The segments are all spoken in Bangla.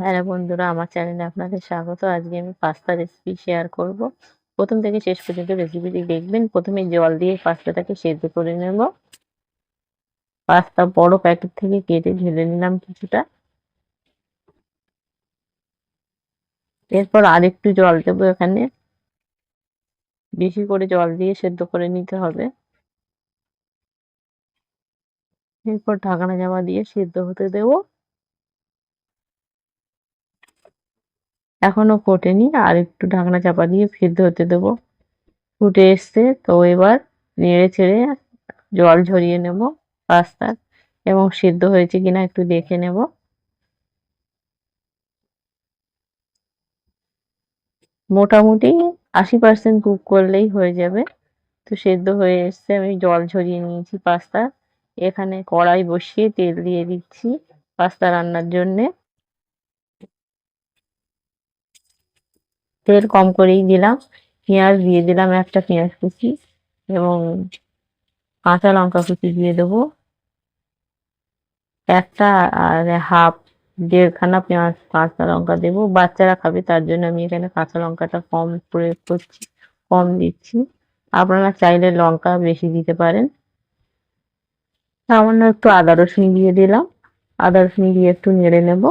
হ্যালো বন্ধুরা, আমার চ্যানেলে আপনাদের স্বাগত। আজকে আমি পাস্তা রেসিপি শেয়ার করব। প্রথম থেকে শেষ পর্যন্ত রেসিপিটি দেখবেন। প্রথমে জল দিয়ে পাস্তাটাকে সেদ্ধ করে নেব। পাস্তা বড় প্যাকেট থেকে কেটে ঢেলে নিলাম কিছুটা। এরপর আরেকটু জল দেবো এখানে। বেশি করে জল দিয়ে সেদ্ধ করে নিতে হবে। এরপর ঢাকনা জামা দিয়ে সেদ্ধ হতে দেবো। এখনও ফোটেনি, আর একটু ঢাকনা চাপা দিয়ে সিদ্ধ হতে দেবো। ফুটে এসছে, তো এবার নেড়ে ছেড়ে জল ঝরিয়ে নেব পাস্তার এবং সিদ্ধ হয়েছে কিনা একটু দেখে নেব। মোটামুটি আশি পার্সেন্ট কুক করলেই হয়ে যাবে। তো সেদ্ধ হয়ে এসছে, আমি জল ঝরিয়ে নিয়েছি পাস্তা। এখানে কড়াই বসিয়ে তেল দিয়ে দিচ্ছি পাস্তা রান্নার জন্যে। তেল কম করেই দিলাম। পেঁয়াজ দিয়ে দিলাম একটা পেঁয়াজ কুচি এবং কাঁচা লঙ্কা কুচি দিয়ে দেবো। একটা আর হাফ, দেড়খানা পেঁয়াজ, কাঁচা লঙ্কা দেবো। বাচ্চারা খাবে তার জন্য আমি এখানে কাঁচা লঙ্কাটা কম প্রয়োগ করছি, কম দিচ্ছি। আপনারা চাইলে লঙ্কা বেশি দিতে পারেন। সামান্য একটু আদা রসুন দিয়ে দিলাম। আদা রসুন দিয়ে একটু নেড়ে নেব।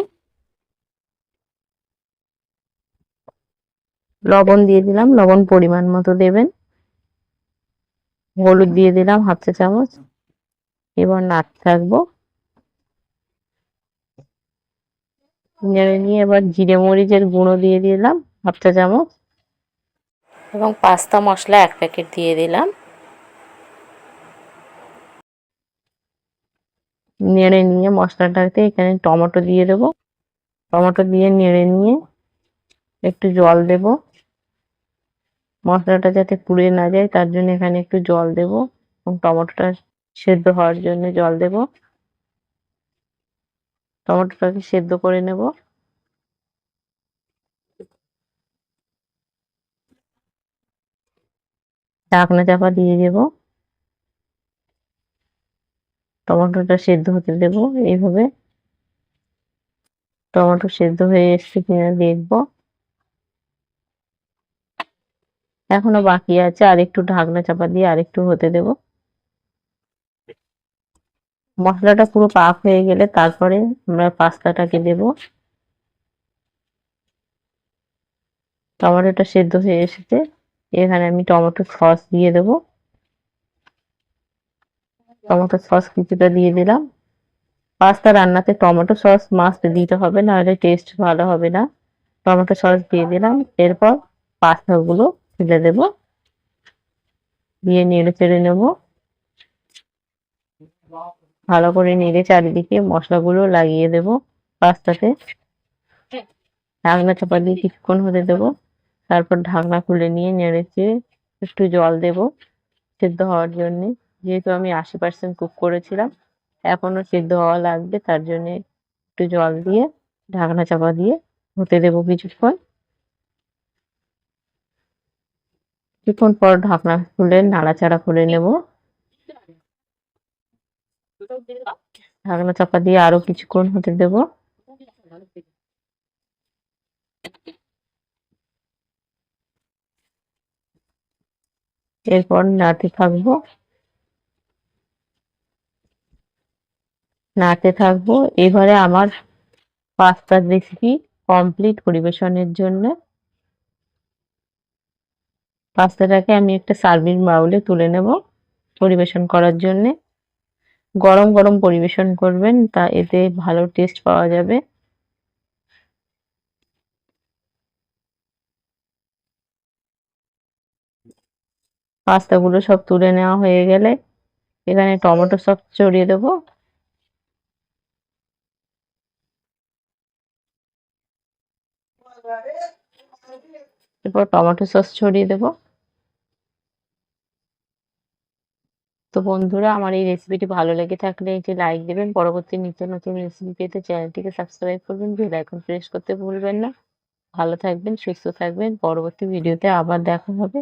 লবণ দিয়ে দিলাম, লবণ পরিমাণ মতো দেবেন। হলুদ দিয়ে দিলাম হাফ চা চামচ। এবার নাড়তে থাকব। নেড়ে নিয়ে এবার জিরে মরিচের গুঁড়ো দিয়ে দিলাম হাফ চা চামচ। এবং পাস্তা মশলা এক প্যাকেট দিয়ে দিলাম। নেড়ে নিয়ে মশলাটাতে এখানে টমেটো দিয়ে দেবো। টমেটো দিয়ে নেড়ে নিয়ে একটু জল দেবো। মশলাটা যাতে পুড়ে না যায়, তার জন্য এখানে একটু জল দেব এবং টমেটোটা সেদ্ধ হওয়ার জন্য জল দেব। টমেটোটাকে সেদ্ধ করে নেব। ঢাকনা চাপা দিয়ে দেব। টমেটোটা সেদ্ধ হতে দেব এইভাবে। টমেটো সেদ্ধ হয়ে এসছে কিনা দেখব। এখনও বাকি আছে আর একটু ঢাকনা চাপা দিয়ে আর একটু হতে দেব। মশলাটা পুরো পাক হয়ে গেলে তারপরে আমরা পাস্তাটাকে দেব। টমেটোটা সেদ্ধ হয়ে এসেছে। এখানে আমি টমেটো সস দিয়ে দেব। টমেটো সস কিছুটা দিয়ে দিলাম। পাস্তা রান্নাতে টমেটো সস মাস্ট দিতে হবে নাহলে টেস্ট ভালো হবে না। টমেটো সস দিয়ে দিলাম। এরপর পাস্তাগুলো ফেলে দেব। দিয়ে নেড়ে চেড়ে নেব। ভালো করে নেড়ে চারিদিকে মশলাগুলো লাগিয়ে দেব পাস্তাতে। ঢাকনা চাপা দিয়ে কিছুক্ষণ হতে দেব। তারপর ঢাকনা খুলে নিয়ে নেড়ে চেড়ে একটু জল দেব সেদ্ধ হওয়ার জন্য। যেহেতু আমি আশি পার্সেন্ট কুক করেছিলাম এখনও সেদ্ধ হওয়া লাগবে, তার জন্য একটু জল দিয়ে ঢাকনা চাপা দিয়ে হতে দেবো কিছুক্ষণ। কিছুক্ষণ পর ঢাকনা খুলে নাড়াচাড়া করে নেব। ঢাকনা চাপা দিয়ে আরও কিছুক্ষণ হতে দেব। এরপর নাড়তে থাকব। নাড়তে থাকব। এবারে আমার পাস্তার রেসিপি কমপ্লিট পরিবেশনের জন্য। পাস্তাটাকে আমি একটা সার্ভিং বাউলে তুলে নেব পরিবেশন করার জন্যে। গরম গরম পরিবেশন করবেন, তা এতে ভালো টেস্ট পাওয়া যাবে। পাস্তাগুলো সব তুলে নেওয়া হয়ে গেলে এখানে টমেটো সস ছড়িয়ে দেবো। এরপর টমেটো সস ছড়িয়ে দেবো। তো বন্ধুরা, আমার এই রেসিপিটি ভালো লেগে থাকলে একটি লাইক দেবেন। পরবর্তী নিত্য নতুন রেসিপি পেতে চ্যানেলটিকে সাবস্ক্রাইব করবেন। বেল আইকন প্রেস করতে ভুলবেন না। ভালো থাকবেন, সুস্থ থাকবেন। পরবর্তী ভিডিওতে আবার দেখা হবে।